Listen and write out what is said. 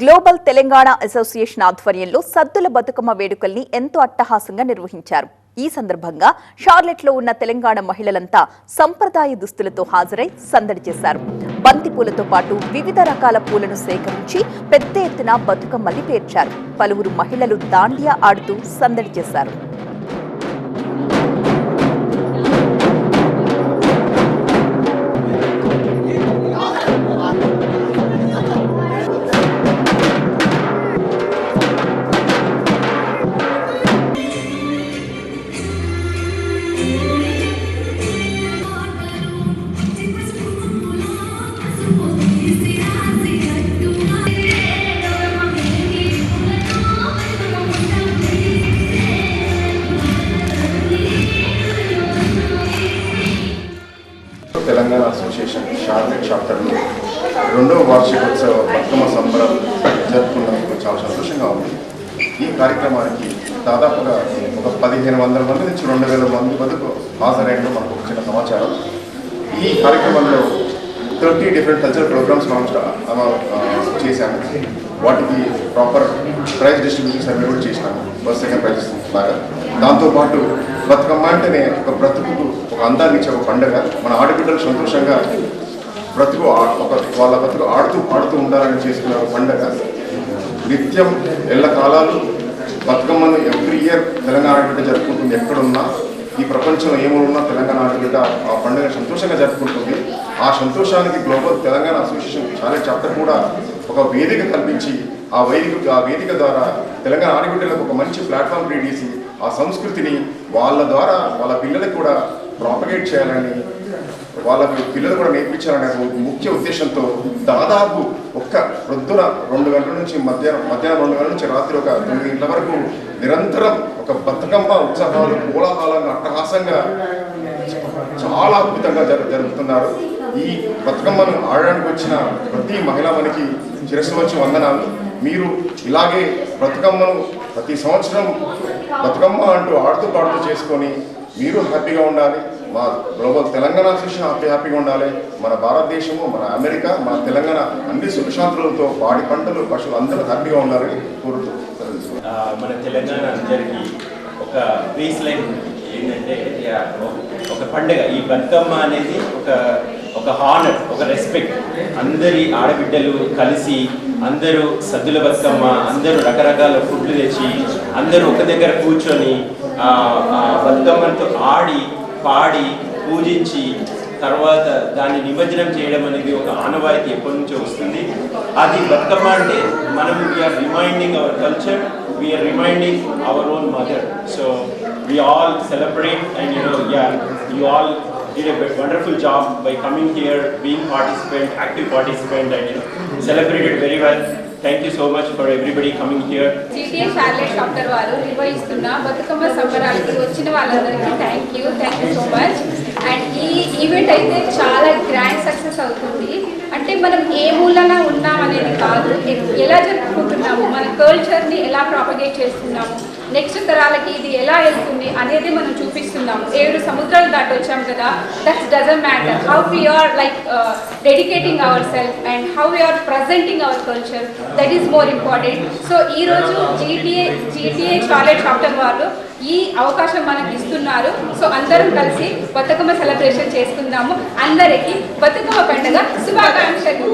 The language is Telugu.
గ్లోబల్ తెలంగాణ అసోసియేషన్ ఆధ్వర్యంలో సద్దుల బతుకమ్మ వేడుకల్ని ఎంతో అట్టహాసంగా నిర్వహించారు. ఈ సందర్భంగా షార్లెట్లో ఉన్న తెలంగాణ మహిళలంతా సంప్రదాయ దుస్తులతో హాజరై సందడి చేశారు. బంతిపూలతో పాటు వివిధ రకాల పూలను సేకరించి పెద్ద ఎత్తున బతుకమ్మల్ని పేర్చారు. పలువురు మహిళలు దాండియా ఆడుతూ సందడి చేశారు. తెలంగాణ అసోసియేషన్ షార్లెట్ చాప్టర్లో రెండవ వార్షికోత్సవ బతుకమ్మ సంబరం జరుపుకున్నందుకు చాలా సంతోషంగా ఉంది. ఈ కార్యక్రమానికి దాదాపుగా ఒక పదిహేను వందల మంది నుంచి రెండు వేల మంది వరకు హాజరైన మనకు వచ్చిన సమాచారం. ఈ కార్యక్రమంలో థర్టీ డిఫరెంట్ కల్చరల్ ప్రోగ్రామ్స్ మనం చేశాము. వాటికి ప్రాపర్ ప్రైజ్ డిస్ట్రిబ్యూషన్ సర్వే కూడా చేసినాము. ఫస్ట్ సెకండ్ ప్రైజెస్ లాగా దాంతోపాటు బతుకమ్మ అంటేనే ఒక బ్రతుకుకు ఒక అందాన్ని ఇచ్చే ఒక పండుగ. మన ఆడబిడ్డలు సంతోషంగా బ్రతుకు ఒక వాళ్ళ బ్రతుకు ఆడుతూ పాడుతూ ఉండాలని చేసుకున్న ఒక పండుగ. నిత్యం ఎల్ల కాలాలు బతుకమ్మను ఎవ్రీ ఇయర్ తెలంగాణ ఆడబిడ్డ జరుపుకుంటుంది. ఎక్కడున్నా ఈ ప్రపంచంలో ఉన్నా తెలంగాణ ఆడబిడ్డ ఆ పండుగ సంతోషంగా జరుపుకుంటుంది. ఆ సంతోషానికి గ్లోబల్ తెలంగాణ అసోసియేషన్ చాలా చాప్టర్ కూడా ఒక వేదిక కల్పించి ఆ వేదిక ఆ వేదిక ద్వారా తెలంగాణ ఆడబిడ్డలకు ఒక మంచి ప్లాట్ఫామ్ క్రియేట్ చేసి ఆ సంస్కృతిని వాళ్ళ ద్వారా వాళ్ళ పిల్లలకు కూడా ప్రాపగేట్ చేయాలని వాళ్ళ పిల్లలు కూడా నేర్పించాలనే ఒక ముఖ్య ఉద్దేశంతో దాదాపు ఒక్క ప్రొద్దున రెండు గంటల నుంచి మధ్యాహ్నం మధ్యాహ్నం రెండు గంటల నుంచి రాత్రి ఒక తొమ్మిది గంటల వరకు నిరంతరం ఒక బతుకమ్మ ఉత్సవాలు కోలాహలంగా అట్టహాసంగా చాలా అద్భుతంగా జరు జరుపుతున్నారు. ఈ బతుకమ్మను ఆడడానికి వచ్చిన ప్రతి మహిళ మనకి శిరస్సు వచ్చి వందనాలు. మీరు ఇలాగే బతుకమ్మను ప్రతి సంవత్సరం బతుకమ్మ అంటూ ఆడుతూ పాడుతూ చేసుకొని మీరు హ్యాపీగా ఉండాలి. మా గ్లోబల్ తెలంగాణ చూసి హ్యాపీ హ్యాపీగా ఉండాలి. మన భారతదేశము మన అమెరికా మన తెలంగాణ అన్ని సుఖశాంతులతో పాడి పంటలు పశువులు అందరూ హ్యాపీగా ఉండాలని కోరుతూ మన తెలంగాణ అందరికీ ఒక బేస్ లైన్ ఏంటంటే ఒక- ఒక పండుగ. ఈ బతుకమ్మ అనేది ఒక ఒక హానర్ ఒక రెస్పెక్ట్ అందరి ఆడబిడ్డలు కలిసి అందరూ సద్దుల బతుకమ్మ అందరూ రకరకాల ఫుడ్లు తెచ్చి అందరూ ఒక దగ్గర కూర్చొని బతుకమ్మతో ఆడి పాడి పూజించి తర్వాత దాన్ని నిమజ్జనం చేయడం అనేది ఒక ఆనవాయితీ ఎప్పటి నుంచో వస్తుంది. అది బతుకమ్మ అంటే మనం we're reminding our culture we're reminding our own mother so we all celebrate and you know yeah you did a wonderful job by coming here being participant active participant and you know celebrated very well. Thank you so much for everybody coming here. GTA Charlotte doctor వారు నిర్వహిస్తున్న బతుకమ్మ సంబరాలకి వచ్చిన వాళ్ళందరికీ thank you thank you so much and ఈ ఈవెంట్ అయితే చాలా గ్రాండ్ సక్సెస్ అవుతుంది. అంటే మనం ఏ మూలన ఉన్నాం అనేది కాదు ఎలా జరుపుకుంటున్నాము మన కల్చర్ని ఎలా ప్రాపగేట్ చేస్తున్నాము నెక్స్ట్ తరాలకి ఇది ఎలా వెళ్తుంది అనేది మనం వచ్చాం కదా that's doesn't matter how we're like dedicating our self and how we're presenting our culture that is more important so ఈ రోజు జీటీఏ జీటీఏ చార్లెట్ చాప్టర్ వాళ్ళు ఈ అవకాశం మనకి ఇస్తున్నారు. సో అందరం కలిసి బతుకమ్మ సెలబ్రేషన్ చేసుకుందాము. అందరికీ బతుకమ్మ పండుగ శుభాకాంక్షలు.